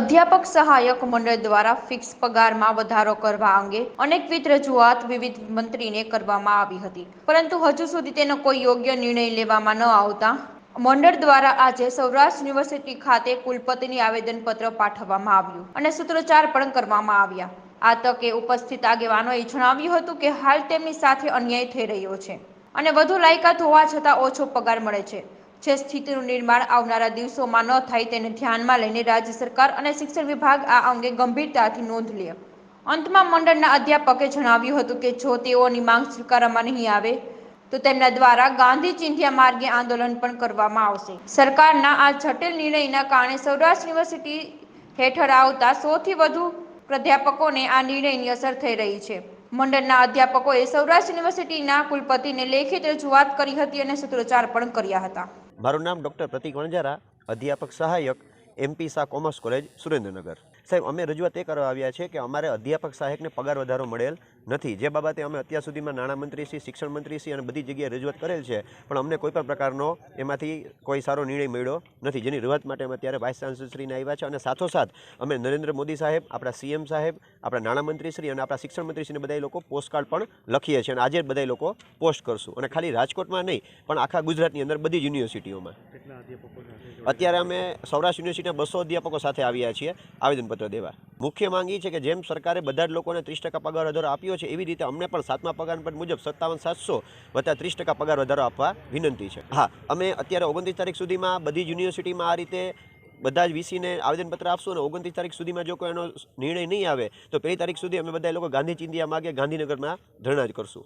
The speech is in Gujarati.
અધ્યાપક સહાયક મંડળ દ્વારા ફિક્સ પગારમાં વધારો કરવા અંગે અનેકવિધ રજૂઆત વિવિધ મંત્રીને કરવામાં આવી હતી. પરંતુ હજુ સુધી તેનો કોઈ યોગ્ય નિર્ણય લેવામાં ન આવતા મંડળ દ્વારા આજે સૌરાષ્ટ્ર યુનિવર્સિટી ખાતે કુલપતિની આવેદનપત્ર પાઠવવામાં આવ્યું અને સૂત્રોચ્ચાર પણ કરવામાં આવ્યા. આ તકે ઉપસ્થિત આગેવાનોએ જણાવ્યું હતું કે હાલ તેમની સાથે અન્યાય થઈ રહ્યો છે અને વધુ લાયકાત હોવા છતાં ઓછો પગાર મળે છે. જે સ્થિતિનું નિર્માણ આવનારા દિવસોમાં ન થાય તેને ધ્યાનમાં લઈને રાજ્ય સરકાર અને શિક્ષણ વિભાગ આ અંગે ગંભીરતાથી નોંધ લે. અંતમાં મંડળના અધ્યાપકે જણાવ્યું હતું કે જો તેઓની માંગ સ્વીકારવામાં નહીં આવે, તો તેમના દ્વારા ગાંધી ચિંધ્યા માર્ગે આંદોલન પણ કરવામાં આવશે. સરકારના આ જટિલ નિર્ણયના કારણે સૌરાષ્ટ્ર યુનિવર્સિટી હેઠળ આવતા સૌથી વધુ પ્રાધ્યાપકોને આ નિર્ણયની અસર થઈ રહી છે. મંડળના અધ્યાપકોએ સૌરાષ્ટ્ર યુનિવર્સિટીના કુલપતિને લેખિત રજૂઆત કરી હતી અને સૂત્રોચ્ચાર પણ કર્યા હતા. મારું નામ ડૉક્ટર પ્રતિક વણજારા અધ્યાપક સહાયક MP Shah commerce college Surendranagar. સાહેબ, અમે રજૂઆત એ કરવા આવ્યા છે કે અમારે અધ્યાપક સહાયકને પગાર વધારો મળેલ નથી. જે બાબતે અમે અત્યાર સુધીમાં નાણામંત્રીશ્રી શિક્ષણ મંત્રીશ્રી અને બધી જગ્યાએ રજૂઆત કરેલ છે, પણ અમને કોઈ પણ પ્રકારનો એમાંથી કોઈ સારો નિર્ણય મળ્યો નથી. જેની રજૂઆત માટે અમે અત્યારે વાઇસ ચાન્સલરશ્રીને આવ્યા છે અને સાથોસાથ અમે નરેન્દ્ર મોદી સાહેબ, આપણા સીએમ સાહેબ, આપણા નાણામંત્રીશ્રી અને આપણા શિક્ષણ મંત્રીશ્રીને બધા લોકો પોસ્ટકાર્ડ પણ લખીએ છીએ અને આજે બધા લોકો પોસ્ટ કરશું. અને ખાલી રાજકોટમાં નહીં, પણ આખા ગુજરાતની અંદર બધી જ યુનિવર્સિટીઓમાં અત્યારે અમે સૌરાષ્ટ્ર યુનિવર્સિટીના બસો અધ્યાપકો સાથે આવ્યા છીએ. આવેદનપત્ર દેવા. મુખ્ય માંગ એ છે કે જેમ સરકારે બધા જ લોકોને ત્રીસ ટકા પગાર વધારો આપ્યો છે, એવી રીતે અમને પણ સાતમા પગાર પંચ મુજબ સત્તાવન સાતસો વત્તા ત્રીસ ટકા પગાર વધારો આપવા વિનંતી છે. હા, અમે અત્યારે ઓગણત્રીસ તારીખ સુધીમાં બધી જ યુનિવર્સિટીમાં આ રીતે બધા જ વીસીને આવેદનપત્ર આપશું અને ઓગણત્રીસ તારીખ સુધીમાં જો કોઈ એનો નિર્ણય નહીં આવે, તો પહેલી તારીખ સુધી અમે બધા લોકો ગાંધી ચિંધિયા માગે, ગાંધીનગરમાં ધરણા જ કરશું.